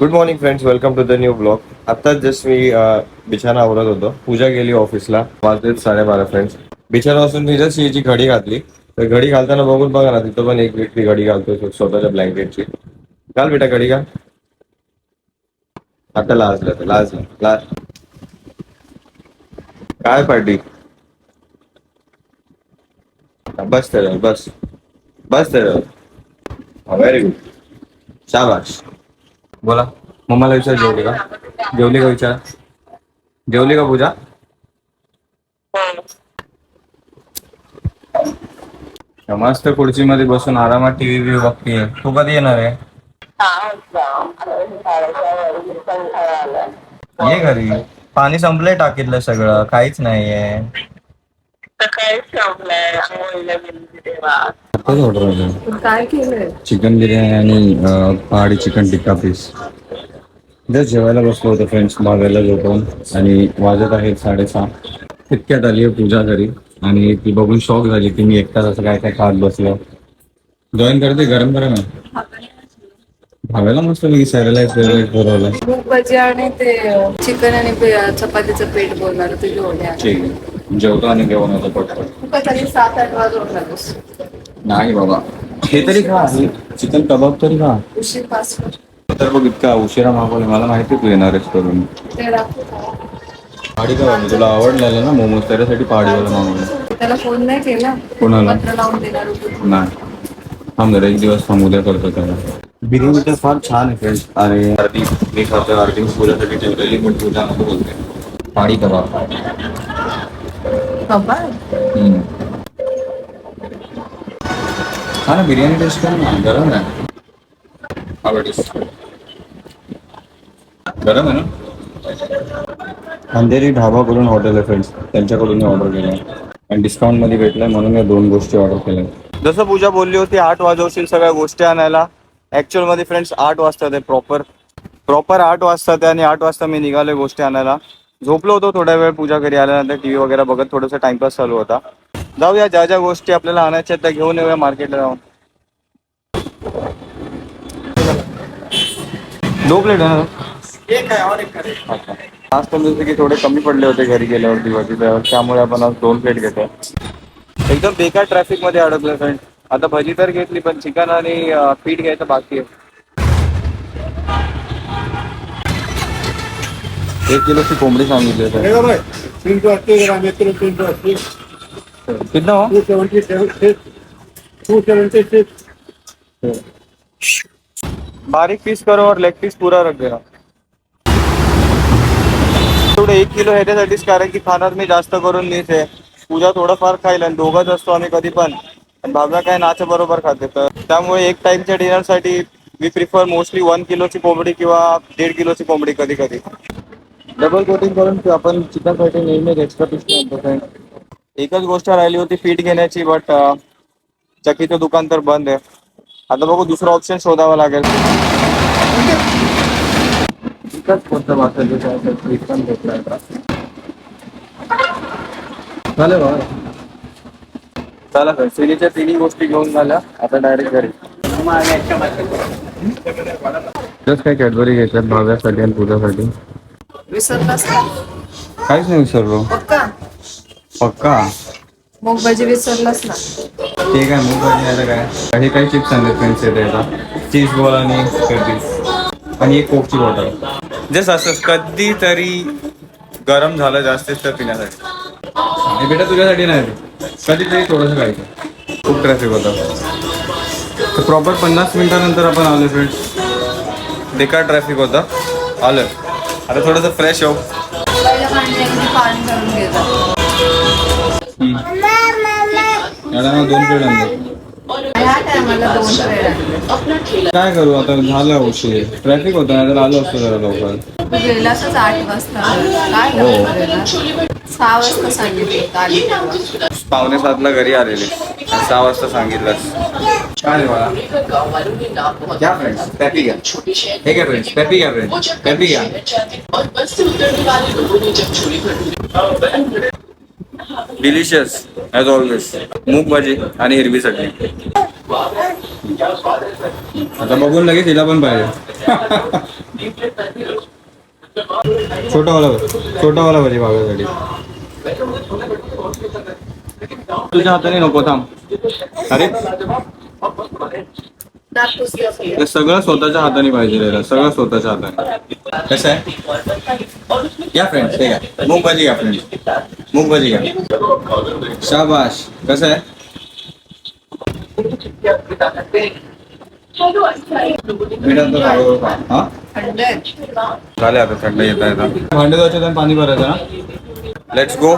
Good morning friends welcome to the new blog आत्ताच just मी बिछाना आवरत होतो. पूजा गेली ऑफिसला. वाजलेत साडेबारा फ्रेंड्स बिछाना असून मी जस्ट हिची घडी घातली तर घडी घालताना बघून बघा ना तिथं पण एक व्यक्ती घडी घालतो स्वतःच्या ब्लँकेटची. घाल बेटा घडी घाल. आता लाजलं तर लाजलं लाज. काय पार्टी? बस त्याच्यावर बस. बस त्याच्यावर व्हेरी गुड शाबाश. बोला. मम्माला विचार जेवली का जेवली का विचार? जेवली का पूजा मस्त खुर्ची मध्ये बसून आरामात टीव्ही व्ही बघतीये. तू कधी येणार आहे? ये घरी. पाणी संपलंय टाकीतलं सगळं. काहीच नाहीये. सकाळी संपलाय आंघोळीला गेली तेव्हा. ऑर्डर काय केलंय? चिकन बिर्याणी आणि अं, पहाडी चिकन टिक्का पीस जस्ट जेवायला बसलो होतो फ्रेंड्स मागायला झोपून आणि वाजत आहेत साडेसहा. तितक्यात आली आहे पूजा घरी. आणि ती बघून शॉक झाली की मी एकटाच असं काय काय खात बसलो. जॉईन करते गरम गरम आहे. भाव्याला मस्त मी फेवरेट बोलवलं मूग भजी आणि ते चिकन आणि पे- चपातीचं पेट बोलणार ते घेऊन या. ठीक आहे. जेवतो आणि घेऊन येतो सात आठ नाही बाबा. हे तरी खा. चिकन कबाब तरी खा. उशीर पास कर. तर बघ इतका उशिरा मागवले मला माहिती तू येणारच करून. ते राखू पहाडी का तुला आवडलेलं ना मोमोज त्याच्यासाठी पहाडीवाला मागवलं. त्याला फोन नाही केला. कोणाला? पत्र लावून देणार होतो. नाही. थांब जरा एक दिवस थांब उद्या करतो त्याला. बिर्याणी तर फार छान आहे फ्रेंड्स. आणि अर्धी मी खातो अर्धी. पूजासाठी ठेवलेली पण पूजा नको बोलते. पाडी कबाब. बाबा हम्म. हा ना बिर्याणी टेस्ट कर ना गरम आहे. आवडीस गरम आहे ना? अंधेरी ढाबा करून हॉटेल आहे फ्रेंड्स त्यांच्याकडून ऑर्डर केलं आणि डिस्काउंटमध्ये भेटलंय म्हणून या दोन गोष्टी ऑर्डर केल्या जसं पूजा बोलली होती आठ वाजवशील सगळ्या गोष्टी आणायला. ऍक्च्युअलमध्ये फ्रेंड्स आठ वाजता ते प्रॉपर प्रॉपर आठ वाजता ते आणि आठ वाजता मी निघालोय गोष्टी आणायला. झोपलो होतो थोड्या वेळ पूजा घरी आल्यानंतर टीव्ही वगैरे बघत थोडंसं टाइमपास चालू होता. जाऊया ज्या ज्या गोष्टी आपल्याला आणायच्या आहेत त्या घेऊन येऊया मार्केटला जाऊन. दो प्लेट आहे ना? अच्छा. आज पण जसे की थोडे कमी पडले होते घरी गेल्यावरती वरती तर त्यामुळे आपण आज दोन प्लेट घेतो एकदम बेकार ट्रॅफिकमध्ये अडकलं फ्रेंड आता भजी तर घेतली पण चिकन आणि पीठ घ्यायचं बाकी आहे. एक किलोची कोंबडी सांगितली आहे सौ एक किलो सौ कितना हो बारीक पीस करो और लेग पीस पूरा रख देना। तेवढं एक किलो ह्याच्यासाठीच कारण की खाणार मी जास्त करून मीच आहे पूजा थोडंफार खाईल आणि दोघंच असतो आम्ही कधी पण आणि भाव्या काय नाच बरोबर खाते तर त्यामुळे एक टाइमच्या डिनरसाठी मी प्रिफर मोस्टली वन किलोची कोंबडी किंवा दीड किलोची कोंबडी कधी कधी डबल कोटिंग करून आपण चिकनसाठी नेहमी एक्स्ट्रा पीस आणतो एकच गोष्ट राहिली होती पीठ घेण्याची बट चकीचं दुकान तर बंद आहे. आता बघू दुसरा ऑप्शन शोधावा लागेल. एकच कोणतं चालेल चला सर सिरीच्या तिन्ही गोष्टी घेऊन झाल्या. आता डायरेक्ट घरी. जस्ट काय कॅडबरी घेतल्यात भाव्यासाठी आणि पूजासाठी. विसरलास का काहीच नाही विसरलो. पक्का? पक्का? मूग भजी विसरलास ना ते काय मूग भाजी आहे काय? काही काही चिप्स आणले फ्रेंड्स येते आता. चीज बॉल आणि पेटीस आणि एक कोकची बॉटल जस्ट असं कधीतरी गरम झालं जास्तीत तर पिण्यासाठी. आणि बेटा तुझ्यासाठी नाही ते. कधीतरी थोडंसं खायचं. खूप ट्रॅफिक होता. तर प्रॉपर पन्नास मिनिटानंतर आपण आलो फ्रेंड्स बेकार ट्रॅफिक होता. आलं आता थोडंसं फ्रेश हो मॅडम दोन प्लेट काय करू आता? झालं उशीर. ट्रॅफिक होता नाही तर आलो असतो जरा लवकर. गेलासच आठ वाजता काय सहा वाजता सांगितलं पावणे सातला घरी आलेले. सहा वाजता सांगितलंस. काय रे बाळा घ्या फ्रेंड्स पॅपी घ्या हे घ्या फ्रेंड्स पॅपी घ्या फ्रेंड्स पॅपी घ्या डिलिशियस ॲज ऑलवेज मूग भाजी आणि हिरवी चटणी। आता बघून लगेच हिला पण पाहिजे. छोटा वाला छोटा वाला पाहिजे भाव्यासाठी तुझ्या हाताने नको थांब. अरे? ते सगळं स्वतःच्या हाताने पाहिजे सगळं स्वतःच्या हाताने. कसं आहे? या फ्रेंड हे घ्या. मूग भाजी घ्या फ्रेंड मूग भाजी घ्या. शाबाश. कसं आहे? झाले आता थंड, येता येता. भांडे धुवायचे पाणी भरायचं लेट्स गो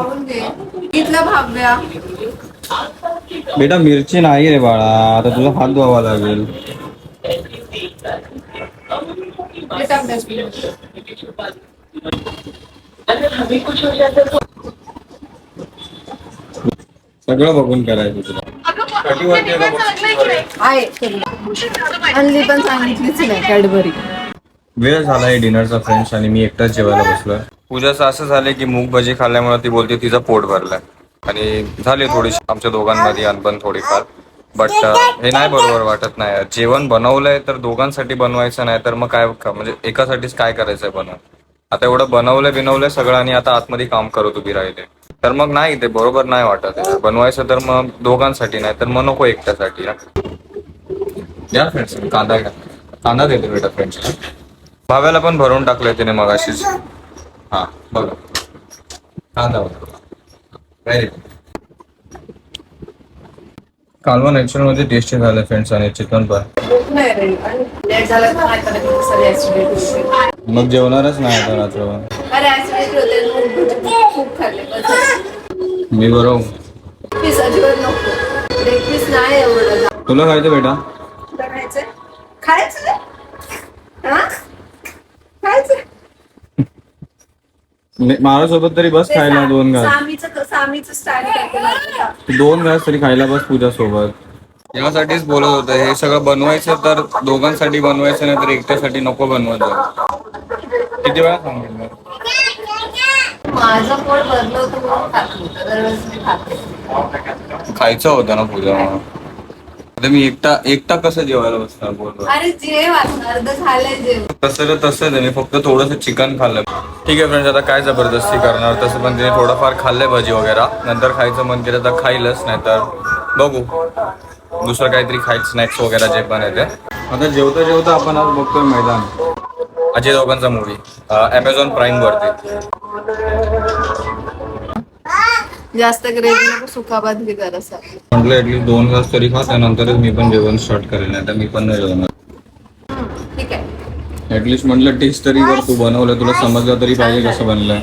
इथला भाव्या. बेटा मिरची नाही रे बाळा आता तुझा हात धुवावा लागेल. सगळं बघून करायचं तुला. कटीवरती एका box- आहे आणली पण सांगितलीच नाही कॅडबरी. वेळ झालाय डिनरचा फ्रेंड्स आणि मी एकटाच जेवायला बसलोय. पूजाचं असं झालंय की मूग भाजी खाल्ल्यामुळे ती बोलते तिचं पोट भरलंय. आणि झाले थोडीशी आमच्या दोघांमध्ये अनबन थोडीफार. बट uh, हे नाही बरोबर वाटत नाही. जेवण बनवलंय तर दोघांसाठी बनवायचं नाही तर मग काय म्हणजे एकासाठीच काय करायचंय बनवून? आता एवढं बनवलंय बिनवलंय सगळं आणि आता आतमध्ये काम करत उभी राहिले. तर मग नाही ते बरोबर नाही वाटत. बनवायचं तर मग दोघांसाठी नाही तर मग नको एकट्यासाठी. या. फ्रेंड्स कांदा कांदा देते बेटा फ्रेंड्स भाव्याला पण भरून टाकलंय तिने मगाशीच. हा बघा. कांदा व्हेरी कालवण ऍक्च्युअलमध्ये टेस्टी झालं फ्रेंड्स आणि चिकन पण मग जेवणारच नाही आता रात्रभर. मी बरोबर तुला खायचं बेटा? खायचं खायचं माझ्यासोबत तरी बस खायला दोन घास. सामीचं सामीचं स्टाईल करते दोन घास तरी खायला बस पूजा सोबत यासाठीच बोलत होतं हे सगळं बनवायचं तर दोघांसाठी बनवायचं नाही तर एकट्यासाठी नको बनवत. जाऊ. किती वेळा सांगेल मी? माझं पोट भरलं होतं म्हणून खात होतं. दरवेळेस मी खाते खायचं होतं ना पूजा आता मी एकटा एकटा कसं जेवायला बसणार बोल अरे जेव आता. अर्ध झालंय जेव तसं तर तसंच आहे. मी फक्त थोडंसं चिकन खाल्लं. ठीक आहे फ्रेंड्स आता काय जबरदस्ती करणार? तसं पण तिने थोडंफार खाल्लंय भाजी वगैरे. नंतर खायचं मन केलं तर खाईलच नाही तर बघू. दुसरं काहीतरी खाईल स्नॅक्स वगैरे जे पण आहे ते. आता जेवता जेवता आपण आज बघतोय मैदान. अजय दोघांचा मूवी अमेझॉन प्राईम वरती. जास्त ग्रेव्ही जरासा. म्हटलं ऍटलीस्ट दोन घास तरी खा त्यानंतरच मी पण जेवण स्टार्ट करेल नाही तर मी पण नाही जेवणार. ऍटलीस्ट म्हटलं टेस्ट तरी कर तू बनवलं तुला समजलं तरी पाहिजे कसं बनलंय.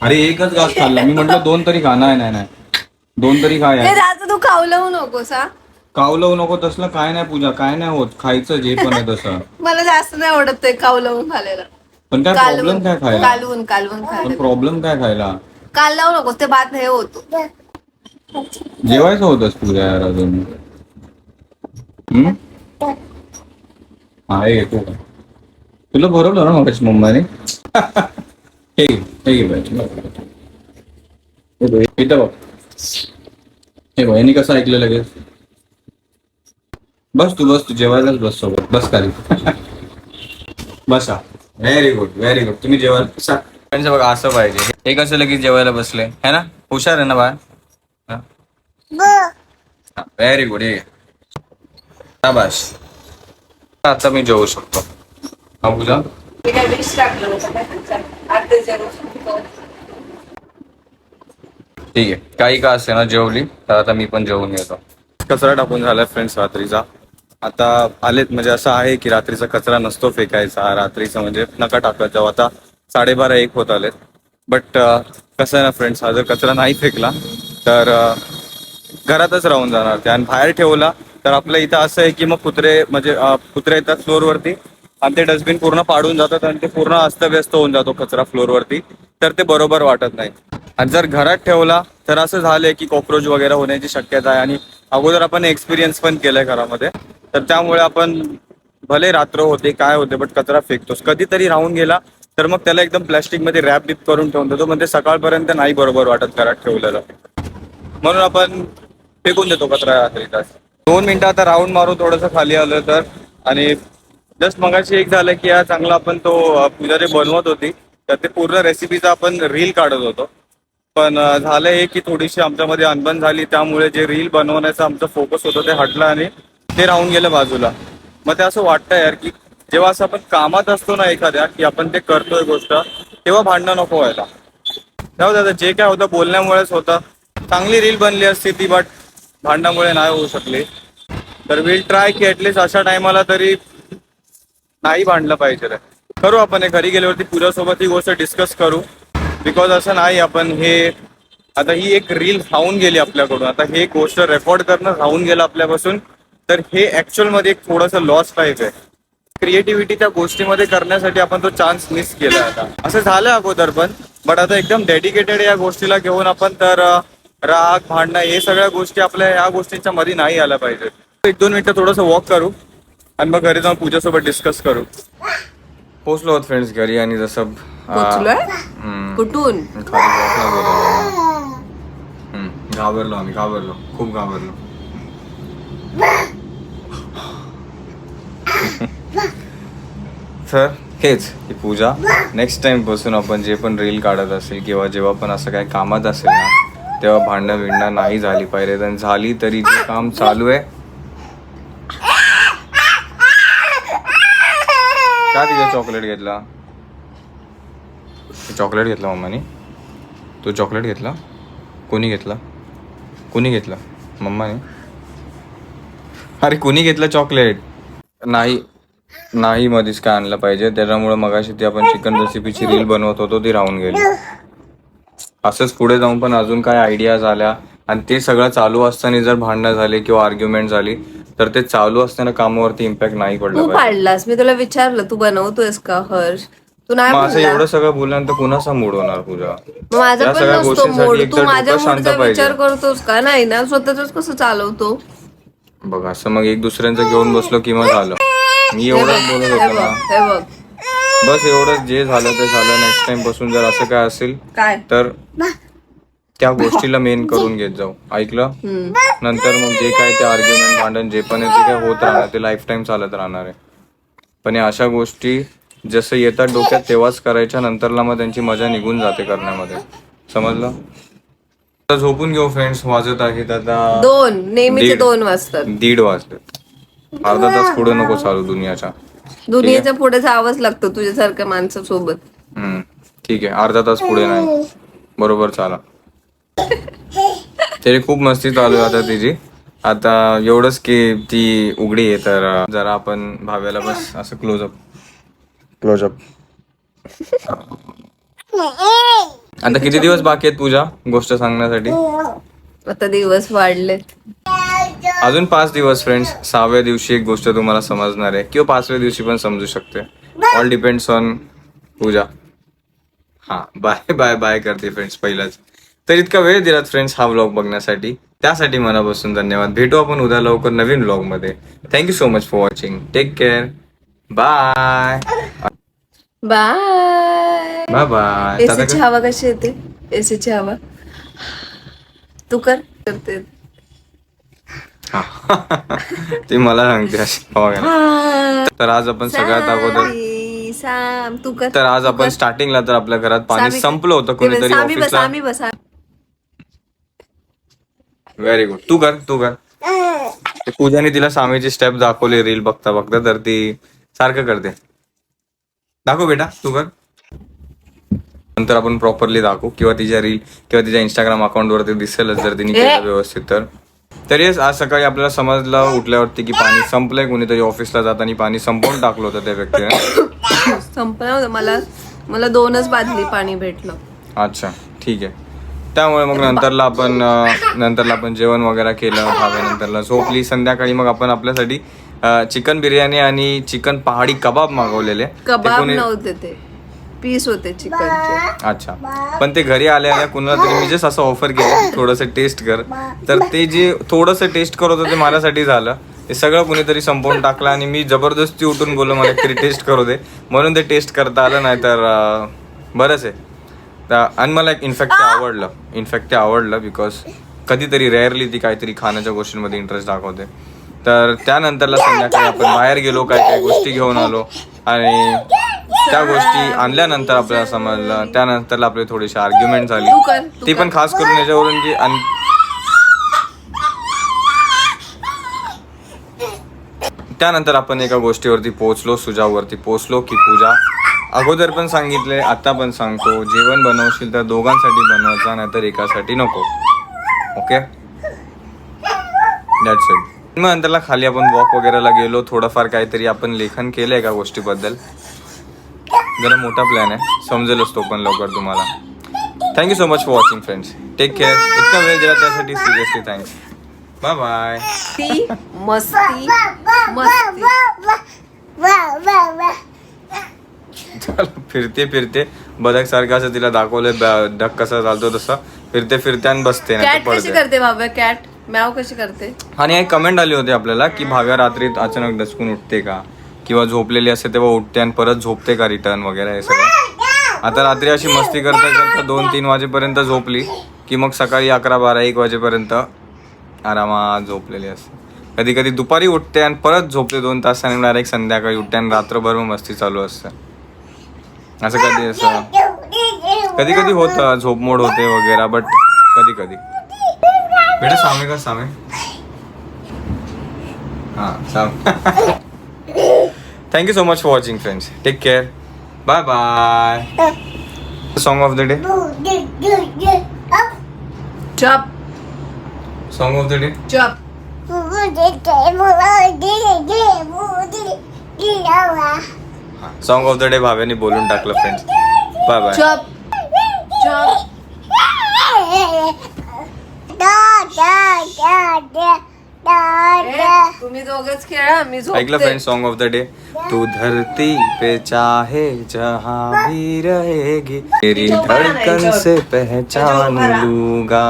अरे एकच घास खाल्ला. मी म्हटलं दोन तरी खा. नाही नाही नाही. दोन तरी खा हे यार तू खावलवू नकोस हा. कावलवू नको तसलं. काय नाही पूजा काय नाही होत. खायचं जे पण आहे तसं. मला जास्त नाही आवडत ते कावलवून खायला. पण काय प्रॉब्लेम काय खायला? कालवून कालवून पण खायला प्रॉब्लेम काय खायला? काल लावू नकोस ते भात हे होतो. जेवायचं होतच पूजा यार अजून. हम्म? हा हे घेतो तुला भरवलं ना मगाशी मुंबईने? हे घे, हे घे बघ, इथं बघ. हे बघ यांनी कसं ऐकलं लगेच? बस तू बस तू जेवायलाच बस सोबत. बस खाली. बसा. व्हेरी गुड व्हेरी गुड तुम्ही जेवायला बसा. त्यांचं बघा असं पाहिजे. हे कसं लगेच जेवायला बसले? है ना? हुशार आहे ना बा व्हेरी गुड हे शाबाश आता मी जेवू शकतो. हा पूजा ठीक आहे. काही का असे ना जेवली तर आता मी पण जेवून येतो. कचरा टाकून झालाय फ्रेंड्स रात्रीचा. आता आलेत म्हणजे असं आहे की रात्रीचा कचरा नसतो फेकायचा. रात्रीचा म्हणजे नका टाकत जाऊ. आता साडेबारा एक होत आलेत. बट कसं आहे ना फ्रेंड्स हा जर कचरा नाही फेकला तर घरातच राहून जाणार ते. आणि बाहेर ठेवला तर आपल्या इथं असं आहे की मग कुत्रे म्हणजे कुत्रे येतात फ्लोअरवरती आणि ते डस्टबिन पूर्ण पाडून जातात आणि ते पूर्ण अस्तव्यस्त होऊन जातो कचरा फ्लोअरवरती. तर ते बरोबर वाटत नाही. आणि जर घरात ठेवला तर असं झालंय की कॉक्रोच वगैरे होण्याची शक्यता आहे आणि अगोदर आपण एक्सपिरियन्स पण केलाय घरामध्ये. तर त्यामुळे आपण भले रात्र होते काय होते बट कचरा फेकतोस. कधीतरी राहून गेला तर मग त्याला एकदम प्लॅस्टिकमध्ये रॅप बिप करून ठेवून देतो म्हणजे सकाळपर्यंत नाही बरोबर वाटत घरात ठेवलेलं. म्हणून आपण फेकून देतो कचरा रात्री तास दोन मिनिटं आता राऊंड मारून थोडंसं खाली आलं तर. आणि जस्ट मगाशी एक झालं की या चांगला आपण तो पूजा जे बनवत होती तर ते पूर्ण रेसिपीचा आपण रील काढत होतो. पण झालं हे की थोडीशी आमच्यामध्ये अनबन झाली त्यामुळे जे रील बनवण्याचा आमचा फोकस होता ते हटलं आणि ते राहून गेलं बाजूला. मग ते असं वाटतं यार की जेव्हा असं आपण कामात असतो ना एखाद्या की आपण ते करतोय गोष्ट तेव्हा भांडणं नको व्हायला. जाऊ दादा जे काय होतं बोलण्यामुळेच होतं. चांगली रील बनली असती ती बट भांडणामुळे नाही होऊ शकली. तर विल ट्राय की ॲटलिस्ट अशा टायमाला तरी नाही भांडलं पाहिजे रे. करू आपण हे घरी गेल्यावरती पूजासोबत ही गोष्ट डिस्कस करू. बिकॉज असं नाही आपण हे आता ही एक रील राहून गेली आपल्याकडून. आता हे गोष्ट रेकॉर्ड करणं राहून गेलं आपल्यापासून. तर हे ऍक्च्युअलमध्ये एक थोडंसं लॉस टाईप आहे क्रिएटिव्हिटी त्या गोष्टीमध्ये करण्यासाठी आपण तो चान्स मिस केला आता. असं झालं अगोदर पण बट आता एकदम डेडिकेटेड या गोष्टीला घेऊन आपण तर राग भांडणं हे सगळ्या गोष्टी आपल्या या गोष्टींच्या मध्ये नाही आल्या पाहिजे. एक दोन मिनिटं थोडंसं वॉक करू आणि मग घरी जाऊन पूजासोबत डिस्कस करू. पोचलो आहोत फ्रेंड्स घरी आणि जसं पोचलोय कुठून? घाबरलो आम्ही घाबरलो. खूप घाबरलो. तर हेच ही पूजा. नेक्स्ट टाइमपासून आपण जे पण रील काढत असेल किंवा जेव्हा पण असं काय कामात असेल ना तेव्हा भांडणं विणणं नाही झाली पाहिजे. आणि झाली तरी जे काम चालू आहे. का तिथे चॉकलेट घेतला? चॉकलेट घेतला मम्मानी? तू चॉकलेट घेतला? कोणी घेतला? कोणी घेतला? मम्माने? अरे कोणी घेतलं चॉकलेट नाही नाही मध्येच काय आणलं पाहिजे. त्याच्यामुळे मगाशी ती आपण चिकन रेसिपीची रील बनवत होतो ती राहून गेली. असंच पुढे जाऊन पण अजून काय आयडियाज आल्या. आणि ते सगळं चालू असताना जर भांडणं झाली किंवा आर्ग्युमेंट झाली तर ते चालू असताना कामावरती इम्पॅक्ट नाही पडला तू पाडलास. मी तुला विचारलं तू बनवतोयस का हर्ष? तू नाही म्हणला एवढं सगळं बोलल्यानंतर कुणाचा मूड होणार पूजा? माझा या पण सगळ्या नसतो गोष्टींसाठी मूड एक तू तर माझ्या डोकं शांत मूडचा पाहिजे. विचार करतोस का? नाही ना स्वतःच कसं चालवतो? बघ असं मग एक दुसऱ्यांचं घेऊन बसलो की मग झालं. मी एवढंच बोलत हे होतो बघ ना. हे बघ. बस एवढंच जे झालं ते झालं. नेक्स्ट टाइमपासून जर असं काय असेल काय? तर त्या गोष्टीला मेन करून घेत जाऊ. ऐकलं. नंतर मग जे काय ते आर्ग्युमेंट भांडण जे पण आहे ते काय होत राहणार ते लाईफ टाईम चालत राहणार आहे. पण या अशा गोष्टी जसं येतात डोक्यात तेव्हाच करायच्या नंतरला मग त्यांची मजा निघून जाते करण्यामध्ये. समजलं? आता झोपून घेऊ फ्रेंड्स वाजत आहेत आता दोन. नेहमीचे दीड. दोन वाजतात. दीड वाजले अर्धा तास पुढे नको चालू दुनियाच्या. दुनियेच्या पुढे जावंच लागतं तुझ्यासारख्या माणसासोबत. हम्म. ठीक आहे. अर्धा तास पुढे नाही. बरोबर चाला. तरी खूप मस्ती चालू आहे आता तिची. आता एवढंच की ती उघडी आहे तर अं, जरा आपण भाव्याला बस असं क्लोजअप क्लोजअप आता किती दिवस बाकी आहेत पूजा गोष्ट सांगण्यासाठी? आता दिवस वाढले अजून पाच दिवस फ्रेंड्स सहाव्या दिवशी एक गोष्ट तुम्हाला समजणार आहे. किंवा पाचव्या दिवशी पण समजू शकते. All depends on Pooja. हा बाय बाय बाय करते फ्रेंड्स पहिलाच. तर इतका वेळ दिलात फ्रेंड्स हा व्लॉग बघण्यासाठी. त्यासाठी मनापासून धन्यवाद. भेटू आपण उद्या लवकर नवीन व्लॉगमध्ये. Thank you so much for watching take care bye bye bye bye एसीची हवा कशी येते एसीची हवा. तू कर. करते. ते मला सांगते अशी. तर आज आपण सगळ्यात अगोदर साई, साम तू कर. तर आज आपण स्टार्टिंगला तर आपल्या घरात पाणी सामी- संपलं होतं कोणीतरी सामी बस ऑफिसला. बस व्हेरी गुड तू कर तू कर. ते पूजाने तिला सामीची स्टेप दाखवली रील बघता बघता तर ती सारखं करते. दाखव बेटा तू कर. नंतर आपण प्रॉपरली दाखवू किंवा तिच्या रील किंवा तिच्या इंस्टाग्राम अकाउंट वरती दिसेलच जर तिने केलं व्यवस्थित तर. तरी आज सकाळी आपल्याला समजलं उठल्यावरती की पाणी संपलंय कोणीतरी ऑफिसला जाताना पाणी संपवून टाकलं होतं त्या व्यक्तीने. संपलं होतं. मला मला दोनच बादली पाणी भेटलं. अच्छा ठीक आहे. त्यामुळे मग नंतरला आपण अं, नंतरला आपण जेवण वगैरे केलं भाव्यानंतरला झोपली संध्याकाळी मग आपण आपल्यासाठी चिकन बिर्याणी आणि चिकन पहाडी कबाब मागवलेले. ते कबाब कोणी नव्हते ते. पीस होते चिकनचे अच्छा. पण ते घरी आल्या आल्या कुणाला तरी मी जस्ट असं ऑफर केलं थोडंसं टेस्ट कर. तर ते जे थोडंसं टेस्ट करत होतं ते माझ्यासाठी झालं. ते सगळं कुणीतरी संपवून टाकलं आणि मी जबरदस्ती उठून बोललो मला तरी टेस्ट करू दे. म्हणून ते टेस्ट करता आलं नाही तर बरंच आहे. आणि मला इनफॅक्ट ते आवडलं. इनफॅक्ट ते आवडलं बिकॉज कधीतरी रेअरली ती काहीतरी खाण्याच्या गोष्टींमध्ये इंटरेस्ट दाखवते. तर त्यानंतरला संध्याकाळी आपण बाहेर गेलो काय काही गोष्टी घेऊन आलो आणि त्या गोष्टी आणल्यानंतर आपल्याला समजलं त्यानंतर आपली थोडीशी आर्ग्युमेंट झाली. तू पण खास करून याच्यावरून की त्यानंतर आपण एका गोष्टीवरती पोहोचलो सुजावरती पोहोचलो की पूजा. अगोदर पण सांगितले आता पण सांगतो. जेवण बनवशील तर दोघांसाठी बनवायचा नाहीतर एकासाठी नको. ओके दॅट्स इट मग नंतरला खाली आपण वॉक वगैरेला गेलो. थोडंफार काहीतरी आपण लेखन केलं एका गोष्टीबद्दल. जरा मोठा प्लॅन आहे. समजेलच तो पण लवकर तुम्हाला. Thank you so much for watching friends take care इतका वेळ दिला त्यासाठी सिरियसली थँक्स बाय बाय ती मस्ती मस्ती. चला फिरते फिरते. बदक सारखं असं तिला दाखवलं डक कसा चालतो तसं. फिरते फिरते आणि बसते कॅट कशी करते भाव्या? कॅट मॅव कशी करते? आणि एक कमेंट आली होती आपल्याला की भाव्या रात्रीत अचानक डचकून उठते का? किंवा झोपलेली असते तेव्हा उठते आणि परत झोपते का रिटर्न वगैरे हे सगळं? आता रात्री अशी मस्ती करता करता दोन तीन वाजेपर्यंत झोपली की मग सकाळी अकरा बारा एक वाजेपर्यंत आरामात झोपलेली असते. कधी कधी दुपारी उठते आणि परत झोपते दोन तास डायरेक्ट संध्याकाळी उठते आणि रात्रभर मग मस्ती चालू असते. असं कधी असं? कधी कधी होतं झोपमोड होते वगैरे बट कधी कधी बेटा सामे का सामे? हां सांग thank you so much for watching friends take care bye bye song of the day चप सॉन्ग ऑफ द डे चप सॉन्ग ऑफ द डे भाव्याने बोलून टाकलं फ्रेंड्स बाय बाय चप चप ए, तुम्ही दोघच खेळा मी ऐकलं friend song of the day तू धरती पे चाहे जहाँ भी रहेगी तेरी धड़कन से पहचान लूँगा।